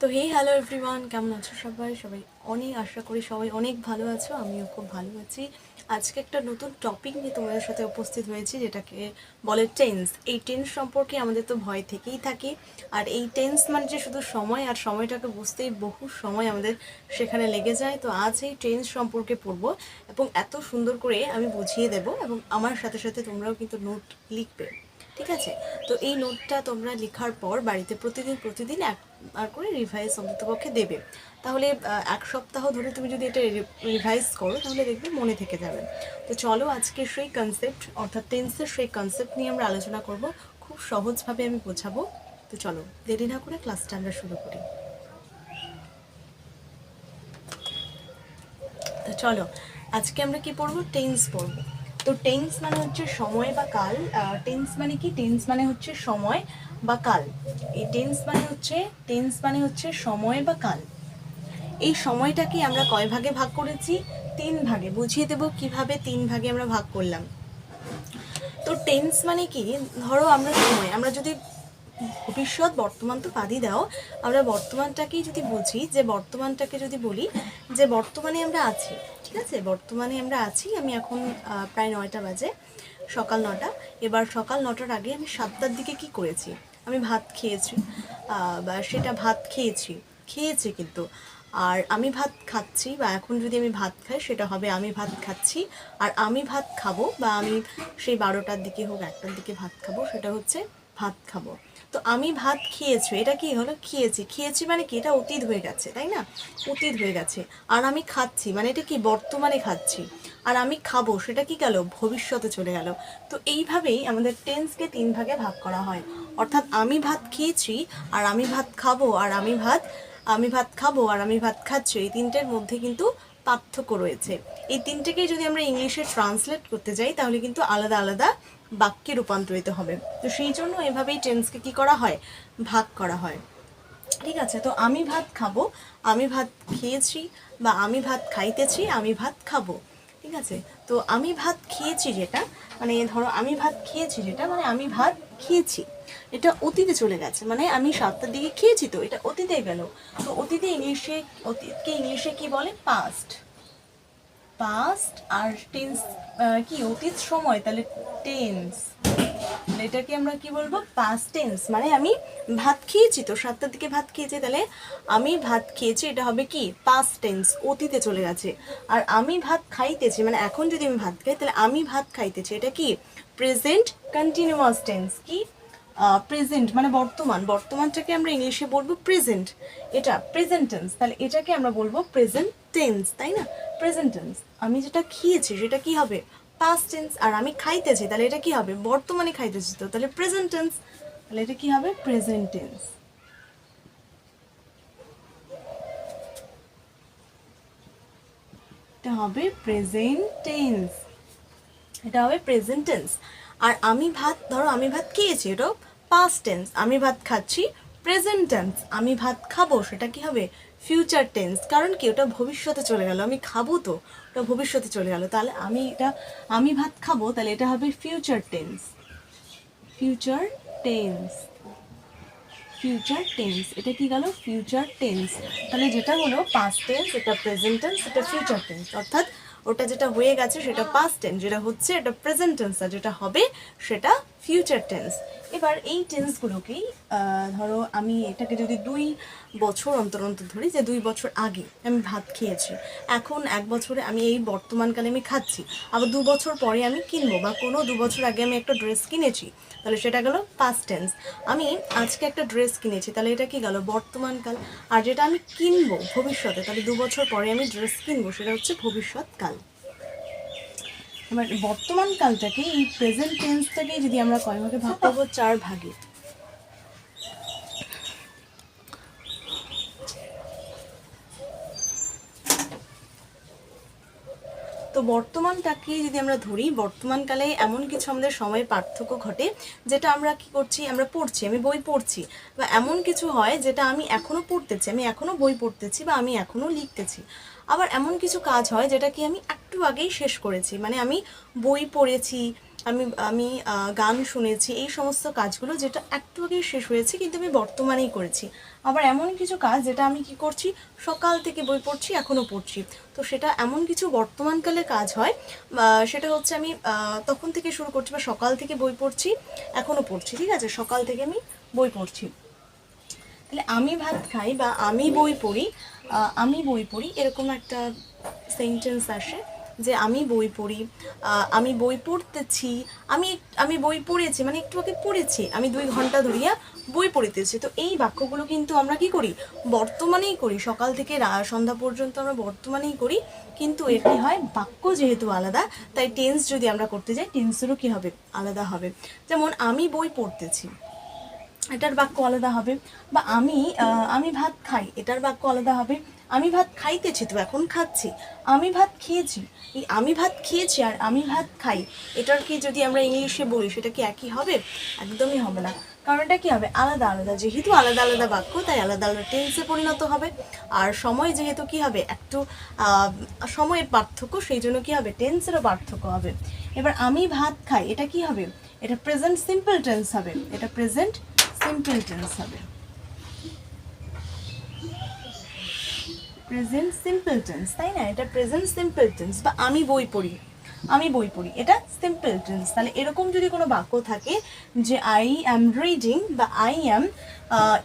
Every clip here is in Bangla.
তো হে হ্যালো এভরিওয়ান কেমন আছো সবাই? সবাই অনেক আশা করি সবাই অনেক ভালো আছো, আমিও খুব ভালো আছি। আজকে একটা নতুন টপিক নিয়ে তোমাদের সাথে উপস্থিত হয়েছি, যেটাকে বলে টেন্স এই টেন্স সম্পর্কে আমাদের তো ভয় থেকেই থাকে, আর এই টেন্স মানে যে শুধু সময় আর সময়টাকে বুঝতেই বহু সময় আমাদের সেখানে লেগে যায়। তো আজ এই টেন্স সম্পর্কে পড়ব এবং এত সুন্দর করে আমি বুঝিয়ে দেব এবং আমার সাথে সাথে তোমরাও কিন্তু নোট লিখবে। ঠিক আছে? তো এই নোটটা তোমরা লেখার পর বাড়িতে প্রতিদিন প্রতিদিন একবার করে রিভাইজ অন্ততপক্ষে দেবে। তাহলে এক সপ্তাহ ধরে তুমি যদি এটা রিভাইজ করো, তাহলে দেখবে মনে থেকে যাবে। তো চলো আজকে সেই কনসেপ্ট অর্থাৎ টেন্সের সেই কনসেপ্ট নিয়ে আমরা আলোচনা করব। খুব সহজভাবে আমি বোঝাবো। তো চলো, দেরি না করে ক্লাসটা আমরা শুরু করি। তো চলো, আজকে আমরা কি পড়ব? টেন্স পড়ব। তো টেন্স মানে হচ্ছে সময় বা কাল টেন্স মানে কি? টেন্স মানে হচ্ছে সময় বা কাল। এই টেন্স মানে হচ্ছে টেন্স মানে হচ্ছে সময় বা কাল। এই সময়টাকে আমরা কয় ভাগে ভাগ করেছি? তিন ভাগে। বুঝিয়ে দেব কীভাবে তিন ভাগে আমরা ভাগ করলাম। তো টেন্স মানে কি? ধরো আমরা সময়, আমরা যদি ভবিষ্যৎ বর্তমান তো বাদই দাও। আমরা বর্তমানটাকেই যদি বুঝি, যে বর্তমানটাকে যদি বলি, যে বর্তমানে আমরা আছি, ঠিক আছে? বর্তমানে আমরা আছি, আমি এখন প্রায় নয়টা বাজে, সকাল নটা। এবার সকাল নটার আগে আমি সাতটার দিকে কি করেছি? আমি ভাত খেয়েছি বা সেটা ভাত খেয়েছি খেয়েছি কিন্তু। আর আমি ভাত খাচ্ছি, বা এখন যদি আমি ভাত খাই, সেটা হবে আমি ভাত খাচ্ছি, আর আমি ভাত খাব, বা আমি সেই বারোটার দিকে হোক একটার দিকে ভাত খাব, সেটা হচ্ছে ভাত খাব। তো আমি ভাত খেয়েছি, এটা কি হলো? খেয়েছি। খেয়েছি মানে কি? এটা অতীত হয়ে গেছে, তাই না? অতীত হয়ে গেছে। আর আমি খাচ্ছি মানে এটা কি বর্তমানে খাচ্ছি? আর আমি খাব, সেটা কি গেল? ভবিষ্যতে চলে গেল। তো এইভাবেই আমাদের টেন্সকে তিন ভাগে ভাগ করা হয়। অর্থাৎ আমি ভাত খেয়েছি, আর আমি ভাত খাব, আর আমি ভাত আমি ভাত খাব, আর আমি ভাত খাচ্ছি, এই তিনটের মধ্যে কিন্তু পার্থক্য রয়েছে। এই তিনটেকেই যদি আমরা ইংলিশে ট্রান্সলেট করতে যাই, তাহলে কিন্তু আলাদা আলাদা বাক্যে রূপান্তরিত হবে। তো সেই জন্য এভাবেই টেন্সকে কি করা হয়? ভাগ করা হয়। ঠিক আছে, তো আমি ভাত খাব, আমি ভাত খেয়েছি বা আমি ভাত খাইতেছি, আমি ভাত খাব। ঠিক আছে, তো আমি ভাত খেয়েছি যেটা মানে ধরো আমি ভাত খেয়েছি যেটা মানে আমি ভাত খেয়েছি। এটা অতীতে চলে গেছে মানে আমি সাতটার দিকে খেয়েছি তো, এটা অতীতে গেল। তো অতীতে ইংলিশে, অতীতকে ইংলিশে কি বলে? পাস্ট পাস্ট আর টেন্স কি, অতীত সময়, তাহলে টেন্স এটাকে আমরা কি বলব? পাস্ট টেন্স মানে আমি ভাত খেয়েছি তো সাতটার দিকে ভাত খেয়েছি, তাহলে আমি ভাত খেয়েছি, এটা হবে কি? পাস্ট টেন্স অতীতে চলে গেছে। আর আমি ভাত খাইতেছি মানে এখন যদি আমি ভাত খাই, তাহলে আমি ভাত খাইতেছি, এটা কি? প্রেজেন্ট কন্টিনিউয়াস টেন্স কি? প্রেজেন্ট মানে বর্তমান। বর্তমানটাকে আমরা ইংলিশে বলব প্রেজেন্ট এটা প্রেজেন্টেন্স তাহলে এটাকে আমরা বলব প্রেজেন্ট টেন্স তাই না? প্রেজেন্টেন্স আমি যেটা খেয়েছি সেটা কি হবে? পাস্ট টেন্স আর আমি খাইতেছি, তাহলে এটা কি হবে? বর্তমানে খাইতেছি তো, তাহলে প্রেজেন্ট টেন্স তাহলে এটা কি হবে? প্রেজেন্ট টেন্স এটা হবে প্রেজেন্ট টেন্স এটা হবে প্রেজেন্ট টেন্স আর আমি ভাত, ধরো আমি ভাত খেয়েছি, এটাও পাস্ট টেন্স আমি ভাত খাচ্ছি প্রেজেন্ট টেন্স আমি ভাত খাব, সেটা কি হবে? ফিউচার টেন্স কারণ কি, ওটা ভবিষ্যতে চলে গেল, আমি খাব তো, ওটা ভবিষ্যতে চলে গেল, তাহলে আমি এটা, আমি ভাত খাব, তাহলে এটা হবে future tense future tense future tense এটা কি গেল? ফিউচার টেন্স তাহলে যেটা হলো পাস্ট টেন্স এটা প্রেজেন্ট টেন্স এটা ফিউচার টেন্স অর্থাৎ ওটা যেটা হয়ে গেছে, সেটা পাস্ট টেন্স যেটা হচ্ছে, এটা প্রেজেন্ট টেন্স আর যেটা হবে, সেটা ফিউচার টেন্স এবার এই টেন্সগুলোকেই ধরো আমি এটাকে যদি দুই বছর অন্তর অন্তর ধরি, যে দুই বছর আগে আমি ভাত খেয়েছি, এখন এক বছরে আমি এই বর্তমানকালে আমি খাচ্ছি, আবার দু বছর পরে আমি কিনবো, বা কোনো দু বছর আগে আমি একটা ড্রেস কিনেছি, তাহলে সেটা গেল পাস্ট টেন্স আমি আজকে একটা ড্রেস কিনেছি, তাহলে এটা কি গেল বর্তমানকাল আর যেটা আমি কিনবো ভবিষ্যতে, তাহলে দু বছর পরে আমি ড্রেস কিনবো, সেটা হচ্ছে ভবিষ্যৎকাল এবার বর্তমান কালটাকে এই প্রেজেন্ট টেন্সটাকে যদি আমরা কয় ভাগে ভাগ করব চার ভাগে। তো বর্তমানটাকে যদি আমরা ধরি, বর্তমানকালে এমন কিছু আমাদের সময়ের পার্থক্য ঘটে, যেটা আমরা কি করছি, আমরা পড়ছি, আমি বই পড়ছি। বা এমন কিছু হয় যেটা আমি এখনও পড়তেছি, আমি এখনও বই পড়তেছি বা আমি এখনও লিখতেছি। আবার এমন কিছু কাজ হয় যেটা কি আমি একটু আগেই শেষ করেছি। মানে আমি বই পড়েছি আমি আমি গান শুনেছি, এই সমস্ত কাজগুলো যেটা একটু আগে শেষ হয়েছে, কিন্তু আমি বর্তমানেই করেছি। আবার এমন কিছু কাজ যেটা আমি কি করছি, সকাল থেকে বই পড়ছি, এখনও পড়ছি। তো সেটা এমন কিছু বর্তমানকালে কাজ হয় সেটা হচ্ছে আমি তখন থেকে শুরু করছি বা সকাল থেকে বই পড়ছি, এখনও পড়ছি, ঠিক আছে? সকাল থেকে আমি বই পড়ছি। তাহলে আমি ভাত খাই বা আমি বই পড়ি আমি বই পড়ি, এরকম একটা সেন্টেন্স আসে। যে আমি বই পড়ি আমি বই পড়তেছি, আমি আমি বই পড়েছি মানে একটু আগে পড়েছি, আমি দুই ঘণ্টা ধরিয়া বই পড়িতেছি। তো এই বাক্যগুলো কিন্তু আমরা কি করি? বর্তমানেই করি, সকাল থেকে সন্ধ্যা পর্যন্ত আমরা বর্তমানেই করি, কিন্তু এর হয়? বাক্য যেহেতু আলাদা, তাই টেন্স যদি আমরা করতে যাই টেন্সেরও কি হবে? আলাদা হবে। যেমন, আমি বই পড়তেছি, এটার বাক্য আলাদা হবে, বা আমি আমি ভাত খাই, এটার বাক্য আলাদা হবে আমি ভাত খাইতেছি তো, এখন খাচ্ছি। আমি ভাত খেয়েছি। এই আমি ভাত খেয়েছি আর আমি ভাত খাই। এটার কি যদি আমরা ইংলিশে বলি, সেটা কি একই হবে? একদমই হবে না। কারণ এটা কি হবে? আলাদা আলাদা। যেহেতু আলাদা আলাদা বাক্য, তাই আলাদা আলাদা টেন্সে পরিণত হবে। আর সময় যেহেতু কি হবে? একটু সময়ের পার্থক্য, সেই জন্য কী হবে? টেন্সেরও পার্থক্য হবে। এবার আমি ভাত খাই, এটা কি হবে? এটা প্রেজেন্ট সিম্পল টেন্স হবে। এটা প্রেজেন্ট সিম্পল টেন্স হবে। প্রেজেন্ট সিম্পল টেন্স, তাই না? এটা প্রেজেন্ট সিম্পল টেন্স বা আমি বই পড়ি, আমি বই পড়ি, এটা সিম্পল টেন্স। তাহলে এরকম যদি কোনো বাক্য থাকে যে আই অ্যাম রিডিং বা আই অ্যাম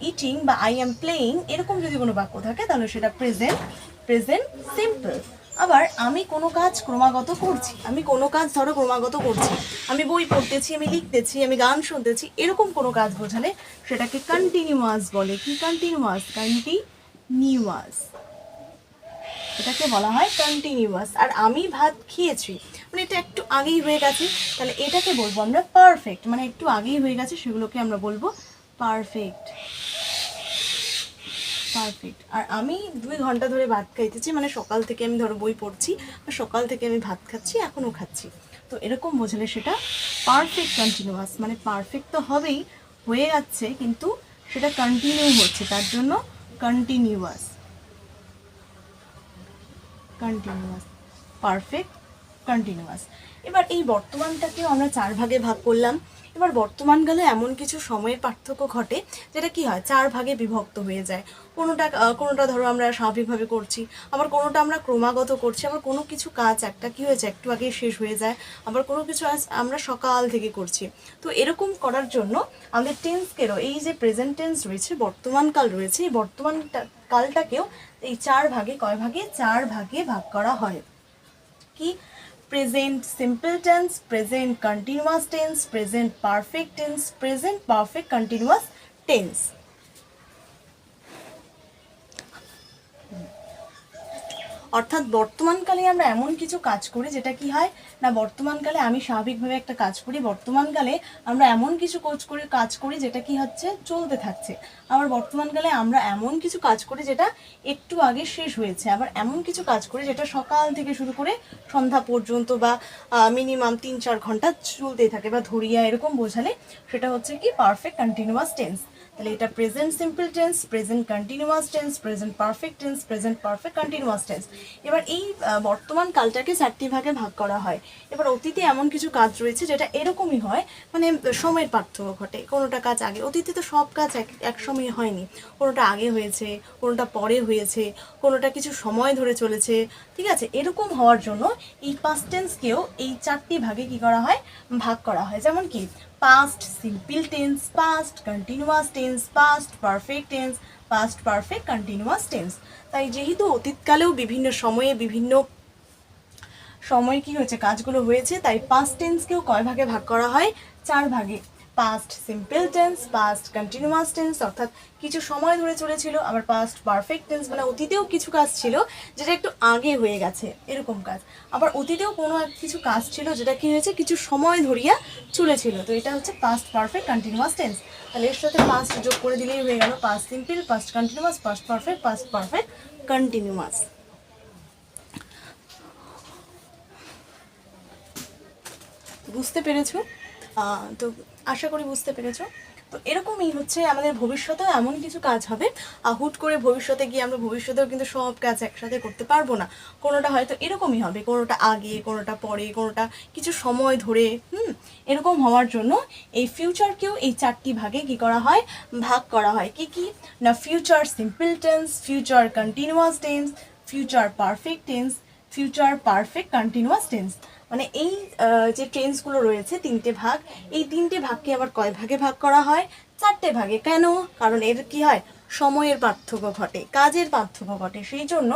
ইটিং বা আই অ্যাম প্লেয়িং এরকম যদি কোনো বাক্য থাকে, তাহলে সেটা প্রেজেন্ট প্রেজেন্ট সিম্পল। আবার আমি কোনো কাজ ক্রমাগত করছি, আমি কোনো কাজ ধরো ক্রমাগত করছি, আমি বই পড়তেছি, আমি লিখতেছি, আমি গান শুনতেছি, এরকম কোনো কাজ বোঝালে সেটাকে কন্টিনিউয়াস বলে। কি কন্টিনিউয়াস কন্টিনিউয়াস এটাকে বলা হয় কন্টিনিউয়াস আর আমি ভাত খেয়েছি মানে এটা একটু আগেই হয়ে গেছে, তাহলে এটাকে বলব আমরা পারফেক্ট মানে একটু আগেই হয়ে গেছে, সেগুলোকে আমরা বলব পারফেক্ট পারফেক্ট আর আমি দুই ঘণ্টা ধরে ভাত খাইতেছি মানে সকাল থেকে আমি ধরো বই পড়ছি, আর সকাল থেকে আমি ভাত খাচ্ছি, এখনও খাচ্ছি। তো এরকম বোঝালে সেটা পারফেক্ট কন্টিনিউয়াস মানে পারফেক্ট তো হবেই, হয়ে যাচ্ছে, কিন্তু সেটা কন্টিনিউ হচ্ছে, তার জন্য কন্টিনিউয়াস কন্টিনিউয়াস পারফেক্ট কন্টিনিউয়াস এবার এই বর্তমানটাকেও আমরা চার ভাগে ভাগ করলাম। এবার বর্তমানকালে এমন কিছু সময়ের পার্থক্য ঘটে, যেটা কি হয়? চার ভাগে বিভক্ত হয়ে যায়। কোনোটা কোনোটা ধরো আমরা স্বাভাবিকভাবে করছি, আবার কোনোটা আমরা ক্রমাগত করছি, আবার কোনো কিছু কাজ একটা কি হয়েছে, একটু আগে শেষ হয়ে যায়, আবার কোনো কিছু আজ আমরা সকাল থেকে করছি। তো এরকম করার জন্য আমাদের টেন্সকেরও এই যে প্রেজেন্ট টেন্স রয়েছে বর্তমানকাল রয়েছে, এই বর্তমান কালটাকেও এই চার ভাগে, কয় ভাগে? চার ভাগে ভাগ করা হয়। কি? Present simple tense present continuous tense present perfect tense present perfect continuous tense অর্থাৎ বর্তমানকালে আমরা এমন কিছু কাজ করি যেটা কি হয়? না, বর্তমানকালে আমি স্বাভাবিকভাবে একটা কাজ করি। বর্তমানকালে আমরা এমন কিছু কোচ করে কাজ করি যেটা কি হচ্ছে? চলতে থাকছে। আবার বর্তমানকালে আমরা এমন কিছু কাজ করি যেটা একটু আগে শেষ হয়েছে। আবার এমন কিছু কাজ করি যেটা সকাল থেকে শুরু করে সন্ধ্যা পর্যন্ত বা মিনিমাম তিন চার ঘণ্টা চলতেই থাকে বা ধরিয়া এরকম বোঝালে সেটা হচ্ছে কি? পারফেক্ট কন্টিনিউয়াস টেন্স তাহলে এটা present simple tense present continuous tense present perfect tense present perfect continuous tense এবার এই বর্তমান কালটাকে চারটি ভাগে ভাগ করা হয়। এবার অতীতে এমন কিছু কাজ রয়েছে যেটা এরকমই হয় মানে সময়ের পার্থক্য ঘটে। কোনোটা কাজ আগে, অতীতে তো সব কাজ এক এক সময়ে হয়নি। কোনোটা আগে হয়েছে, কোনোটা পরে হয়েছে, কোনোটা কিছু সময় ধরে চলেছে, ঠিক আছে? এরকম হওয়ার জন্য এই পাস্ট টেন্সকেও এই চারটি ভাগে কি করা হয়? ভাগ করা হয়। যেমন কি past simple tense past continuous tense past perfect tense past perfect continuous tense তাই যেহেতু অতীতকালেও বিভিন্ন সময়ে বিভিন্ন সময় কি হয়েছে, কাজগুলো হয়েছে, তাই পাস্ট টেন্সকেও কয় ভাগে ভাগ করা হয়? চার ভাগে। Past simple tense past continuous tense অর্থাৎ কিছু সময় ধরে চলেছিল, আবার পাস্ট পারফেক্ট টেন্স মানে অতীতেও কিছু কাজ ছিল, যেটা একটু আগে হয়ে গেছে, এরকম কাজ। আবার অতীতেও কোনো কিছু কাজ ছিল, যেটা কি হয়েছে, কিছু সময় ধরিয়া চলেছিল। তো এটা হচ্ছে পাস্ট পারফেক্ট কন্টিনিউয়াস টেন্স তাহলে এর সাথে পাস্ট যোগ করে দিলেই হয়ে গেল past simple past continuous past perfect past perfect continuous বুঝতে পেরেছ? তো আশা করি বুঝতে পেরেছ। তো এরকমই হচ্ছে আমাদের ভবিষ্যতেও এমন কিছু কাজ হবে হুট করে ভবিষ্যতে গিয়ে আমরা ভবিষ্যতেও কিন্তু সব কাজ একসাথে করতে পারব না। কোনোটা হয়তো এরকমই হবে, কোনোটা আগে, কোনোটা পরে, কোনোটা কিছু সময় ধরে, হুম, এরকম হওয়ার জন্য এই ফিউচারকেও এই চারটি ভাগে কি করা হয়, ভাগ করা হয়। কি কি? না future simple tense future continuous tense future perfect tense future perfect continuous tense মানে এই যে টেন্সগুলো রয়েছে তিনটে ভাগ, এই তিনটে ভাগকে আবার কয় ভাগে ভাগ করা হয়? চারটে ভাগে। কেন? কারণ এর কি হয়? সময়ের পার্থক্য ঘটে, কাজের পার্থক্য ঘটে। সেই জন্য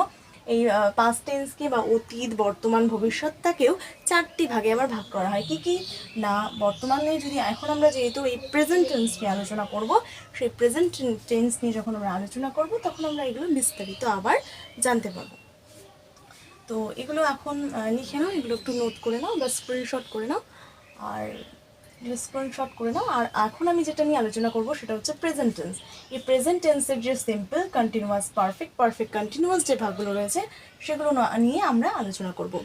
এই পাস্ট টেন্সকে বা অতীত, বর্তমান, ভবিষ্যৎটাকেও চারটি ভাগে আবার ভাগ করা হয়। কি কি? না, বর্তমানে যদি এখন আমরা যেহেতু এই প্রেজেন্ট টেন্স নিয়ে আলোচনা করব, সেই প্রেজেন্ট টেন্স নিয়ে যখন আমরা আলোচনা করব, তখন আমরা এগুলো বিস্তারিত আবার জানতে পারব। তো এগুলো এখন লিখে নাও, এগুলো একটু নোট করে নাও বা স্ক্রিনশট করে নাও। আর স্ক্রিনশট করে নাও। আর এখন আমি যেটা নিয়ে আলোচনা করব সেটা হচ্ছে প্রেজেন্ট টেন্স এই প্রেজেন্ট টেন্সের যে simple continuous perfect perfect continuous যে ভাগগুলো রয়েছে, সেগুলো নিয়ে আমরা আলোচনা করব।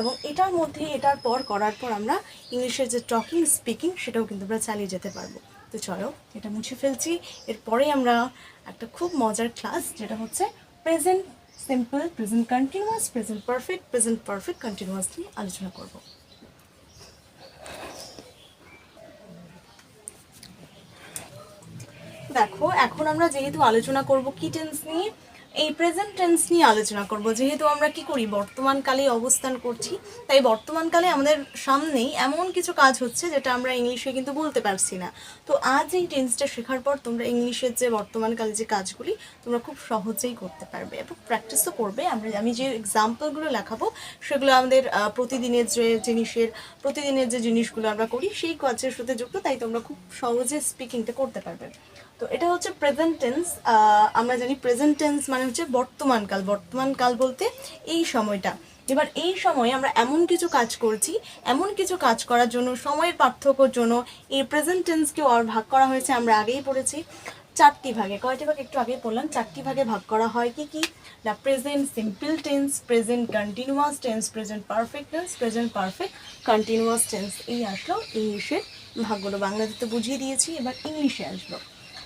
এবং এটার মধ্যে, এটার পর করার পর আমরা ইংলিশের যে টকিং স্পিকিং সেটাও কিন্তু আমরা চালিয়ে যেতে পারব। তো চলো, এটা মুছে ফেলছি। এরপরে আমরা একটা খুব মজার ক্লাস যেটা হচ্ছে present simple present continuous present perfect present perfect continuous নিয়ে আলোচনা করব। দেখো, এখন আমরা যেহেতু আলোচনা করব কি টেন্স নিয়ে এই প্রেজেন্ট টেন্স নিয়ে আলোচনা করব। যেহেতু আমরা কি করি? বর্তমানকালে অবস্থান করছি। তাই বর্তমানকালে আমাদের সামনেই এমন কিছু কাজ হচ্ছে যেটা আমরা ইংলিশে কিন্তু বলতে পারছি না। তো আজ এই টেন্সটা শেখার পর তোমরা ইংলিশের যে বর্তমানকালে যে কাজগুলি, তোমরা খুব সহজেই করতে পারবে এবং প্র্যাকটিসও করবে। আমরা, আমি যে এক্সাম্পলগুলো লেখাবো, সেগুলো আমাদের প্রতিদিনের যে জিনিসের, প্রতিদিনের যে জিনিসগুলো আমরা করি, সেই কাজের সাথে যুক্ত। তাই তোমরা খুব সহজে স্পিকিংটা করতে পারবে। তো এটা হচ্ছে প্রেজেন্ট টেন্স আমরা জানি প্রেজেন্ট টেন্স মানে হচ্ছে বর্তমানকাল বর্তমানকাল বলতে এই সময়টা। এবার এই সময়ে আমরা এমন কিছু কাজ করছি, এমন কিছু কাজ করার জন্য, সময়ের পার্থক্যর জন্য এই প্রেজেন্ট টেন্সকেও আর ভাগ করা হয়েছে, আমরা আগেই পড়েছি। চারটি ভাগে, কয়টি ভাগে? একটু আগেই বললাম, চারটি ভাগে ভাগ করা হয় কি কি? না present simple tense present continuous tense present perfect tense present perfect continuous tense এই আসলো ইংলিশের ভাগগুলো বাংলাতে তো বুঝিয়ে দিয়েছি, এবার ইংলিশে আসলো।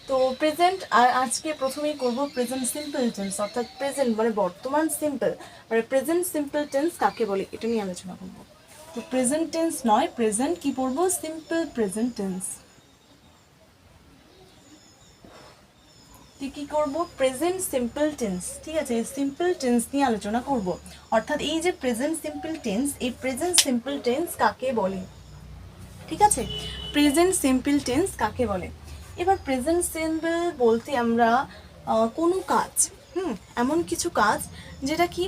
তো প্রেজেন্ট আর আজকে প্রথমেই করব প্রেজেন্ট সিম্পল টেন্স অর্থাৎ প্রেজেন্ট মানে বর্তমান সিম্পল মানে প্রেজেন্ট সিম্পল টেন্স কাকে বলে এটা নিয়ে আলোচনা করব। তো প্রেজেন্ট টেন্স নয় প্রেজেন্ট কি পড়ব সিম্পল প্রেজেন্ট টেন্স কি করব? প্রেজেন্ট সিম্পল টেন্স ঠিক আছে? সিম্পল টেন্স নিয়ে আলোচনা করব। অর্থাৎ এই যে প্রেজেন্ট সিম্পল টেন্স এই প্রেজেন্ট সিম্পল টেন্স কাকে বলে? ঠিক আছে? প্রেজেন্ট সিম্পল টেন্স কাকে বলে? এবার প্রেজেন্ট সিম্পল বলতে আমরা কোনো কাজ, হুম, এমন কিছু কাজ যেটা কি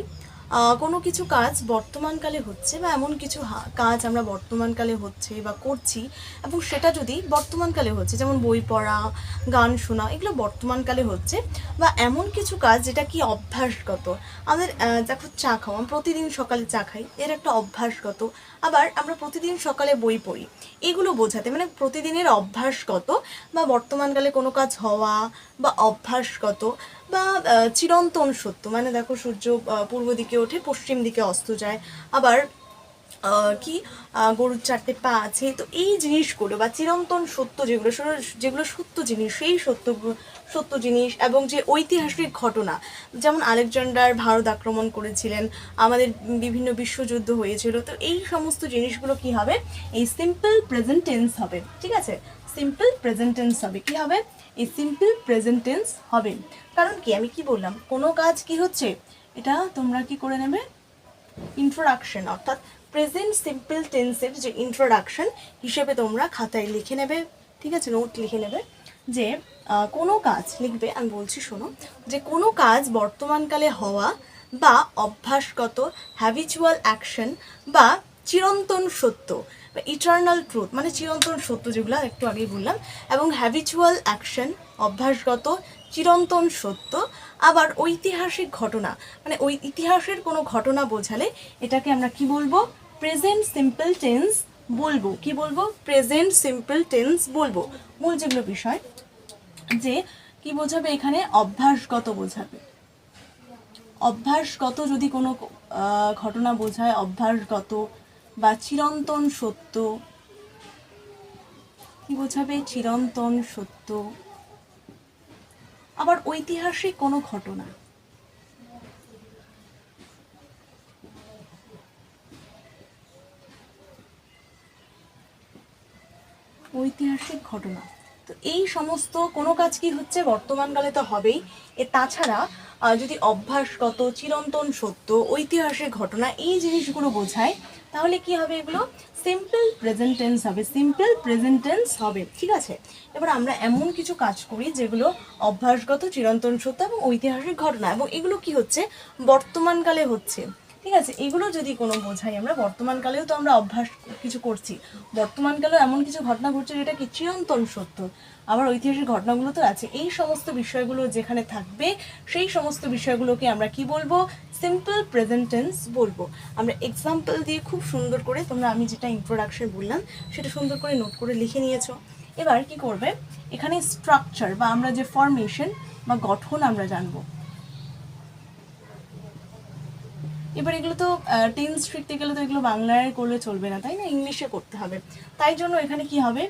কোনো কিছু কাজ বর্তমানকালে হচ্ছে বা এমন কিছু কাজ আমরা বর্তমানকালে হচ্ছে বা করছি এবং সেটা যদি বর্তমানকালে হচ্ছে, যেমন বই পড়া, গান শোনা, এগুলো বর্তমানকালে হচ্ছে বা এমন কিছু কাজ যেটা কি অভ্যাসগত। আমাদের দেখো চা খাওয়া প্রতিদিন সকালে চা খাই, এর একটা অভ্যাসগত আবার আমরা প্রতিদিন সকালে বই পড়ি। এগুলো বোঝাতে মানে প্রতিদিনের অভ্যাসগত বা বর্তমানকালে কোনো কাজ হওয়া বা অভ্যাসগত বা চিরন্তন সত্য মানে দেখো সূর্য পূর্ব দিকে ওঠে, পশ্চিম দিকে অস্ত যায়, আবার কি গরুর চারটে পা আছে, তো এই জিনিসগুলো বা চিরন্তন সত্য যেগুলো যেগুলো সত্য জিনিস, সেই সত্য সত্য জিনিস এবং যে ঐতিহাসিক ঘটনা, যেমন আলেকজান্ডার ভারত আক্রমণ করেছিলেন, আমাদের বিভিন্ন বিশ্বযুদ্ধ হয়েছিল, তো এই সমস্ত জিনিসগুলো কি হবে? এই সিম্পল প্রেজেন্ট টেন্স হবে, ঠিক আছে? সিম্পল প্রেজেন্ট টেন্স হবে, কি হবে? এই সিম্পল প্রেজেন্ট টেন্স হবে। কারণ কি? আমি কি বললাম? কোনো কাজ কি হচ্ছে? এটা তোমরা কি করে নেবে? ইন্ট্রোডাকশন অর্থাৎ প্রেজেন্ট সিম্পল টেন্সের যে ইন্ট্রোডাকশন হিসেবে তোমরা খাতায় লিখে নেবে, ঠিক আছে? নোট লিখে নেবে। যে কোনো কাজ, লিখবে, আমি বলছি শোনো, যে কোনো কাজ বর্তমানকালে হওয়া বা অভ্যাসগত হ্যাবিচুয়াল অ্যাকশন বা চিরন্তন সত্য, বা ইটার্নাল ট্রুথ মানে চিরন্তন সত্য যেগুলো একটু আগেই বললাম, এবং হ্যাবিচুয়াল অ্যাকশন অভ্যাসগত, চিরন্তন সত্য, আবার ঐতিহাসিক ঘটনা মানে ওই ইতিহাসের কোনো ঘটনা বোঝালে এটাকে আমরা কি বলব? প্রেজেন্ট সিম্পল টেন্স বলব? কি বলব? প্রেজেন্ট সিম্পল টেন্স বলব। মূল যেগুলো বিষয়, যে কি বোঝাবে এখানে? অভ্যাসগত বোঝাবে। অভ্যাসগত যদি কোনো ঘটনা বোঝায়, অভ্যাসগত বা চিরন্তন সত্য, কি বোঝাবে? চিরন্তন সত্য। আবার ঐতিহাসিক কোনো ঘটনা। ঐতিহাসিক ঘটনা। তো এই সমস্ত কোনো কাজ কি হচ্ছে? বর্তমানকালে তো হবেই। এ তাছাড়া যদি অভ্যাসগত, চিরন্তন সত্য, ঐতিহাসিক ঘটনা এই জিনিসগুলো বোঝায়, তাহলে কি হবে এগুলো? সিম্পল প্রেজেন্টেন্স হবে সিম্পল প্রেজেন্টেন্স হবে, ঠিক আছে? এবার আমরা এমন কিছু কাজ করি যেগুলো অভ্যাসগত, চিরন্তন সত্য এবং ঐতিহাসিক ঘটনা এবং এগুলো কি হচ্ছে? বর্তমানকালে হচ্ছে। ঠিক আছে? এগুলো যদি কোনো বোঝাই, আমরা বর্তমানকালেও তো আমরা অভ্যাস কিছু করছি। বর্তমানকালেও এমন কিছু ঘটনা ঘটছে যেটা কি চিরন্তন সত্য। আবার ঐতিহাসিক ঘটনাগুলো তো আছে। এই সমস্ত বিষয়গুলো যেখানে থাকবে, সেই সমস্ত বিষয়গুলোকে আমরা কি বলব? সিম্পল প্রেজেন্ট টেন্স বলব। আমরা এক্সাম্পল দিয়ে খুব সুন্দর করে তোমরা আমি যেটা ইন্ট্রোডাকশন বললাম, সেটা সুন্দর করে নোট করে লিখে নিয়েছো। এবার কি করবে? এখানে স্ট্রাকচার বা আমরা যে ফরমেশন বা গঠন আমরা জানব। এবার এগুলো তো টেন্স শিখতে গেলে তো এগুলো বাংলায় করলে চলবে না, তাই না? ইংলিশে করতে হবে। তাই জন্য এখানে কি হবে?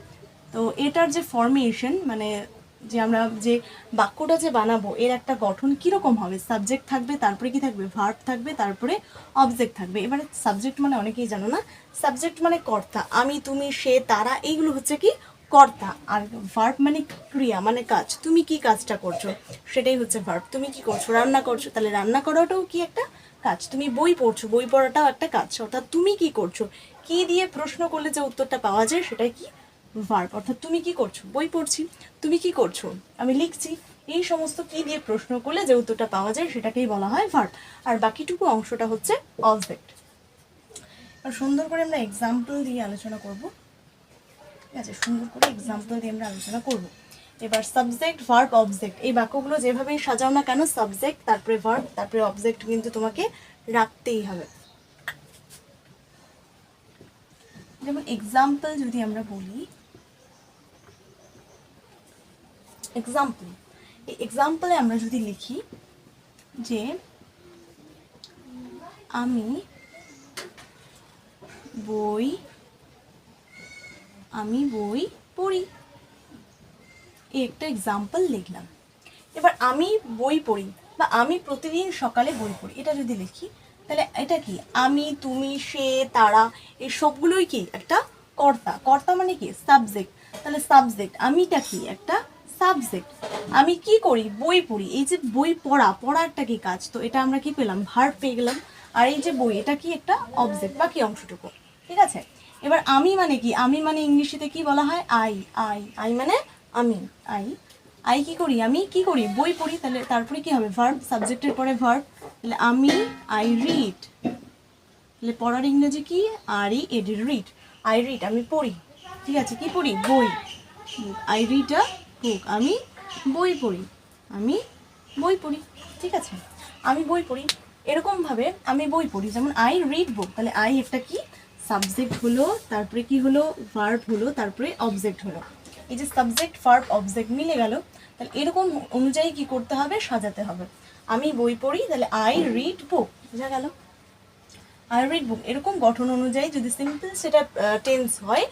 তো এটার যে ফর্মেশন মানে যে আমরা যে বাক্যটা যে বানাবো, এর একটা গঠন কীরকম হবে? সাবজেক্ট থাকবে, তারপরে কি থাকবে? ভার্ব থাকবে, তারপরে অবজেক্ট থাকবে। এবারে সাবজেক্ট মানে অনেকেই জানো না। সাবজেক্ট মানে কর্তা। আমি, তুমি, সে, তারা, এইগুলো হচ্ছে কি? কর্তা। আর ভার্ব মানে ক্রিয়া মানে কাজ। তুমি কি কাজটা করছ? সেটাই হচ্ছে ভার্ব তুমি কি করছ? রান্না করছ? তাহলে রান্না করাটাও কি একটা কাজ, তুমি বই পড়ছো, বই পড়াটাও একটা কাজ। অর্থাৎ তুমি কি করছ? কি দিয়ে প্রশ্ন করলে যে উত্তরটা পাওয়া যায় সেটাই কি? ভার্ব অর্থাৎ তুমি কি করছ? বই পড়ছি, তুমি কি করছ? আমি লিখছি, এই সমস্ত কি দিয়ে প্রশ্ন করলে যে উত্তরটা পাওয়া যায় সেটাকেই বলা হয় ভার্ব আর বাকিটুকু অংশটা হচ্ছে অবজেক্ট আর সুন্দর করে আমরা এক্সাম্পল দিয়ে আলোচনা করব। ঠিক আছে, সুন্দর করে এক্সাম্পল দিয়ে আমরা আলোচনা করব। এবার সাবজেক্ট ভার্ব অবজেক্ট এই বাক্যগুলো যেভাবেই সাজাও না কেন সাবজেক্ট তারপরে ভার্ব তারপরে অবজেক্ট কিন্তু তোমাকে রাখতেই হবে। যেমন এক্সাম্পল যদি আমরা বলি এক্সাম্পল এই এক্সাম্পলে আমরা যদি লিখি যে, আমি বই আমি বই পড়ি। এই একটা এক্সাম্পল লিখলাম এবার আমি বই পড়ি বা আমি প্রতিদিন সকালে বই পড়ি। এটা যদি লিখি, তাহলে এটা কি? আমি, তুমি, সে, তারা, এই সবগুলোই কি একটা কর্তা? কর্তা মানে কি? সাবজেক্ট তাহলে সাবজেক্ট আমিটা কি? একটা সাবজেক্ট আমি কি করি? বই পড়ি। এই যে বই পড়া পড়া একটা কি কাজ? তো এটা আমরা কি পেলাম? ভার পেয়ে গেলাম। আর এই যে বই, এটা কি একটা অবজেক্ট বা কি অংশটুকু? ঠিক আছে? এবার আমি মানে কি? আমি মানে ইংলিশে কি বলা হয়? আই আই আই মানে আমি আই। আই কি করি? আমি কি করি? বই পড়ি, তাহলে তারপরে কি হবে? ভার্ব, সাবজেক্টের পরে ভার্ব। তাহলে আমি, আই রিড। তাহলে পড়ার ইংরেজি কি? R E A D read. I read, আমি পড়ি। ঠিক আছে, কি পড়ি? বই। I read a book. আমি বই পড়ি। আমি বই পড়ি। ঠিক আছে? আমি বই পড়ি। এরকমভাবে আমি বই পড়ি। যেমন আই রিড বুক। তাহলে আই একটা কি? সাবজেক্ট হলো, তারপরে কি হলো? ভার্ব হলো, তারপরে অবজেক্ট হলো। এই যে সাবজেক্ট ভার্ব অবজেক্ট মিলে গেল, তাহলে এরকম অনুযায়ী কি করতে হবে? সাজাতে হবে। আমি বই পড়ি, তাহলে আই রিড বুক বোঝা গেল? আই রিড বুক এরকম গঠন অনুযায়ী যদি সিম্পল সেটা টেন্স হয়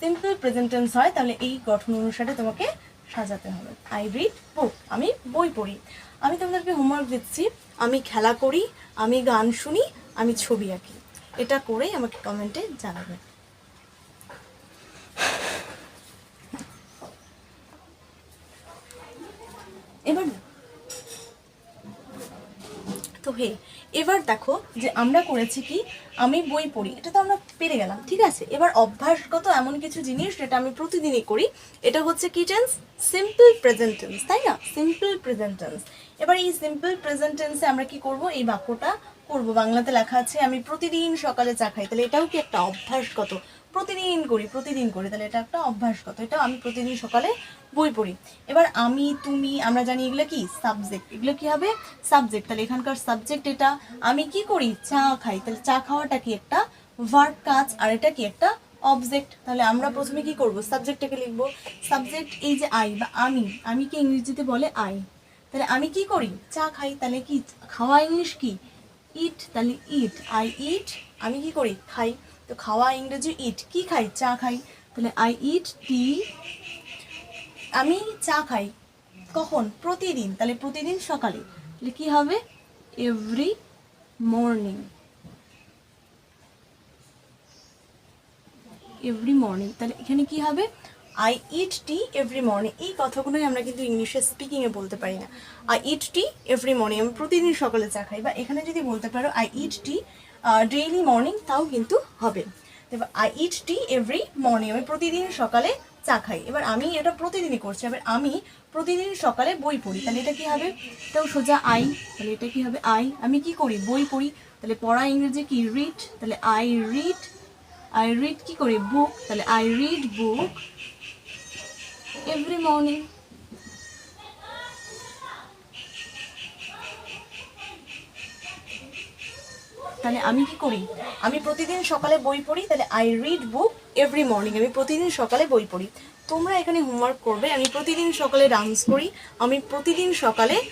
সিম্পল প্রেজেন্ট টেন্স হয়, তাহলে এই গঠন অনুসারে তোমাকে সাজাতে হবে। আই রিড বুক আমি বই পড়ি। আমি তোমাদেরকে হোমওয়ার্ক দিচ্ছি, আমি খেলা করি, আমি গান শুনি, আমি ছবি আঁকি। এটা করেই আমাকে কমেন্টে জানাবে। এবার তো হে, এবার দেখো যে আমরা করেছি কি, আমি বই পড়ি, এটা তো আমরা পেরে গেলাম, ঠিক আছে? এবার অভ্যাসগত এমন কিছু জিনিস যেটা আমি প্রতিদিনই করি, এটা হচ্ছে কি সিম্পল প্রেজেন্ট টেন্স তাই না? সিম্পল প্রেজেন্ট টেন্স এবার এই সিম্পল প্রেজেন্ট টেন্সে আমরা কি করব? এই বাক্যটা করব। বাংলাতে লেখা আছে, আমি প্রতিদিন সকালে চা খাই। তাহলে এটাও কি একটা অভ্যাসগত প্রতিদিন করি প্রতিদিন করি। তাহলে এটা একটা অভ্যাসগত, এটা আমি প্রতিদিন সকালে বই পড়ি। এবার আমি, তুমি, আমরা জানি এগুলো কি? সাবজেক্ট এগুলো কি হবে? সাবজেক্ট তাহলে এখানকার সাবজেক্ট এটা। আমি কি করি? চা খাই। তাহলে চা খাওয়াটা কি একটা? ভার্ব কাজ, আর এটা কি একটা? অবজেক্ট তাহলে আমরা প্রথমে কি করব? সাবজেক্টটাকে লিখব। সাবজেক্ট এই যে আই বা আমি আমি কি ইংরেজিতে বলে আই তাহলে আমি কি করি? চা খাই। তাহলে কি? খাওয়া ইংলিশ কি? ইট তাহলে ইট আই ইট আমি কি করি? খাই। তো খাওয়া ইংরেজি ইট কি খাই? চা খাই। তাহলে আই ইট টি আমি চা খাই। কখন? প্রতিদিন। তাহলে প্রতিদিন সকালে। তাহলে কি হবে? এভরি মর্নিং এভরি মর্নিং তাহলে এখানে কি হবে? I eat tea every morning এই কথাগুলোই আমরা কিন্তু ইংলিশে স্পিকিংয়ে বলতে পারি না। I eat tea every morning আমি প্রতিদিন সকালে চা খাই। বা এখানে যদি বলতে পারো I eat tea daily morning তাও কিন্তু হবে। এবার I eat tea every morning আমি প্রতিদিন সকালে চা খাই। এবার আমি এটা প্রতিদিনই করছি। এবার আমি প্রতিদিন সকালে বই পড়ি, তাহলে এটা কি হবে? এটাও সোজা আই তাহলে এটা কি হবে? আই আমি কি করি? বই পড়ি, তাহলে পড়া ইংরেজি কি? রিড তাহলে আই রিড আই রিড কি করি? বুক তাহলে I read book every morning তাহলে আমি কি করি? আমি প্রতিদিন সকালে বই পড়ি, তাহলে I read book every morning আমি প্রতিদিন সকালে বই পড়ি। তোমরা এখানে হোমওয়ার্ক করবে। আমি প্রতিদিন সকালে ডান্স করি। আমি প্রতিদিন সকালে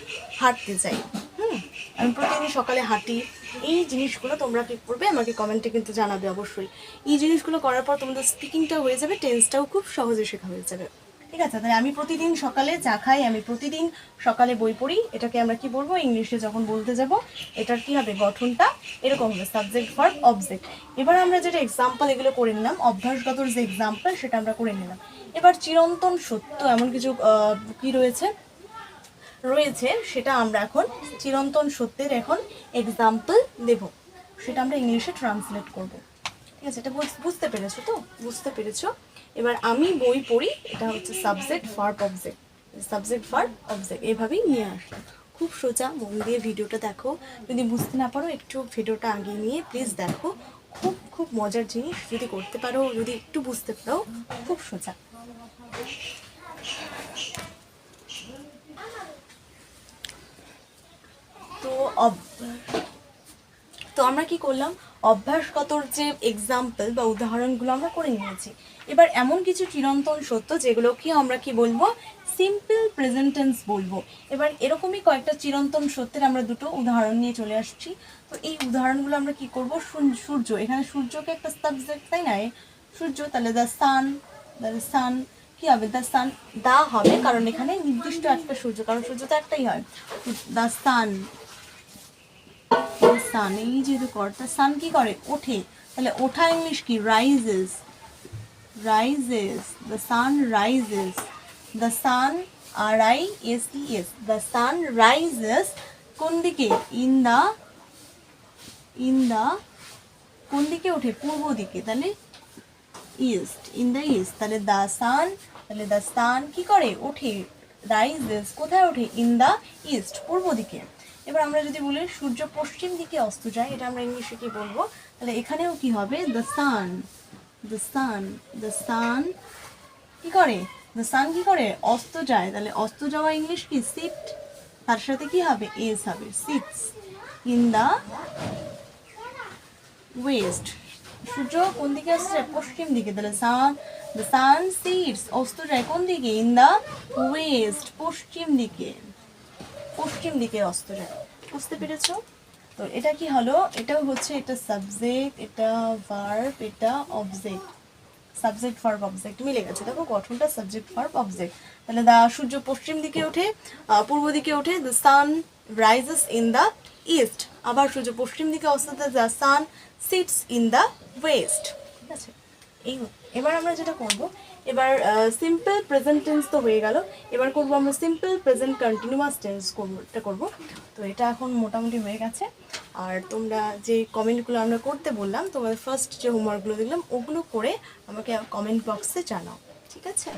হাঁটতে যাই। হুম? আমি প্রতিদিন সকালে হাঁটি। এই জিনিসগুলো তোমরা কি করবে, আমাকে কমেন্টে কিন্তু জানাবে অবশ্যই। এই জিনিসগুলো করার পর তোমাদের স্পিকিংটাও হয়ে যাবে টেন্সটাও খুব সহজে শেখা হয়ে যাবে। ঠিক আছে, তাহলে আমি প্রতিদিন সকালে চা খাই, আমি প্রতিদিন সকালে বই পড়ি। এটাকে আমরা কি বলব? ইংলিশে যখন বলতে যাব, এটার কি হবে? গঠনটা এরকম হবে সাবজেক্ট ভার্ব অবজেক্ট এবার আমরা যেটা এক্সাম্পল এগুলো করে নিলাম, অভ্যাসগতর যে এক্সাম্পল সেটা আমরা করে নিলাম। এবার চিরন্তন সত্য, এমন কিছু কি রয়েছে? রয়েছে, সেটা আমরা এখন চিরন্তন সত্যের এখন এক্সাম্পল দেব। সেটা আমরা ইংলিশে ট্রান্সলেট করব। ঠিক আছে, এটা বুঝ- বুঝতে পেরেছ তো? বুঝতে পেরেছ? এবার আমি বই পড়ি, এটা হচ্ছে subject verb object subject verb object এভাবেই নিয়ে আসলাম খুব সোজা, মন দিয়ে ভিডিওটা দেখো। যদি বুঝতে না পারো, একটু ভিডিওটা আগে নিয়ে প্লিজ দেখো। খুব খুব মজার জিনিস যদি করতে পারো, যদি একটু বুঝতে পারো, খুব সোজা। তো তো আমরা কি করলাম? অভ্যাসগতর যে এক্সাম্পল বা উদাহরণগুলো আমরা করে নিয়েছি। এবার এমন কিছু চিরন্তন সত্য যেগুলোকে আমরা কি বলব? সিম্পল প্রেজেন্টেন্স বলব। এবার এরকমই কয়েকটা চিরন্তন সত্যের আমরা দুটো উদাহরণ নিয়ে চলে আসছি। তো এই উদাহরণগুলো আমরা কি করব? সূর্য। এখানে সূর্যকে একটা সাবজেক্ট তাই না? সূর্য, তাহলে দ্য সান দ্য সান কি হবে? দ্য সান দা হবে, কারণ এখানে নির্দিষ্ট একটা সূর্য, কারণ সূর্য তো একটাই হয়। দ্য সান সান এই যেহেতু কর্তা সান কি করে? ওঠে। তাহলে ওঠা ইংলিশ কি? Rises rises the sun rises the sun R I S E S the sun rises কোন দিকে ইন দা ইন দা কোন দিকে ওঠে পূর্ব দিকে, তাহলে ইস্ট ইন দ্য ইস্ট তাহলে দ্য সান তাহলে দ্য সান কি করে? ওঠে রাইজেস কোথায় ওঠে ইন দ্য ইস্ট পূর্ব দিকে। এবার আমরা যদি বলি সূর্য পশ্চিম দিকে অস্ত যায়, এটা আমরা ইংলিশে কি বলব? তাহলে এখানেও কি হবে? The sun the sun the sun কি করে? দ্য সান কি করে? অস্ত যায়। তাহলে অস্ত যাওয়া ইংলিশ কি? সিট তার সাথে কি হবে? এস হবে। সিটস ইন দ্য ওয়েস্ট সূর্য কোন দিকে আসছে? পশ্চিম দিকে। তাহলে সান দ্য সান সিটস অস্ত যায় কোন দিকে? ইন দ্য ওয়েস্ট পশ্চিম দিকে। পশ্চিম দিকে অস্ত যায়। বুঝতে পেরেছ? তো এটা কি হলো? এটাও হচ্ছে এটা সাবজেক্ট এটা ভার্ব এটা অবজেক্ট সাবজেক্ট ভার্ব অবজেক্ট মিলে গেছে। দেখো গঠনটা সাবজেক্ট ভার্ব অবজেক্ট তাহলে দা সূর্য পশ্চিম দিকে ওঠে পূর্ব দিকে ওঠে the sun rises in the east আবার সূর্য পশ্চিম দিকে অবস্থা the sun sets in the west ঠিক আছে? এই এবার আমরা যেটা করব এবার সিম্পল প্রেজেন্ট টেন্স তো হয়ে গেল। এবার করব আমরা সিম্পল প্রেজেন্ট কন্টিনিউয়াস টেন্স করব এটা করব। তো এটা এখন মোটামুটি হয়ে গেছে। আর তোমরা যে কমেন্টগুলো আমরা করতে বললাম তোমাদের ফার্স্ট যে হোমওয়ার্কগুলো দিলাম ওগুলো করে আমাকে কমেন্ট বক্সে জানাও, ঠিক আছে?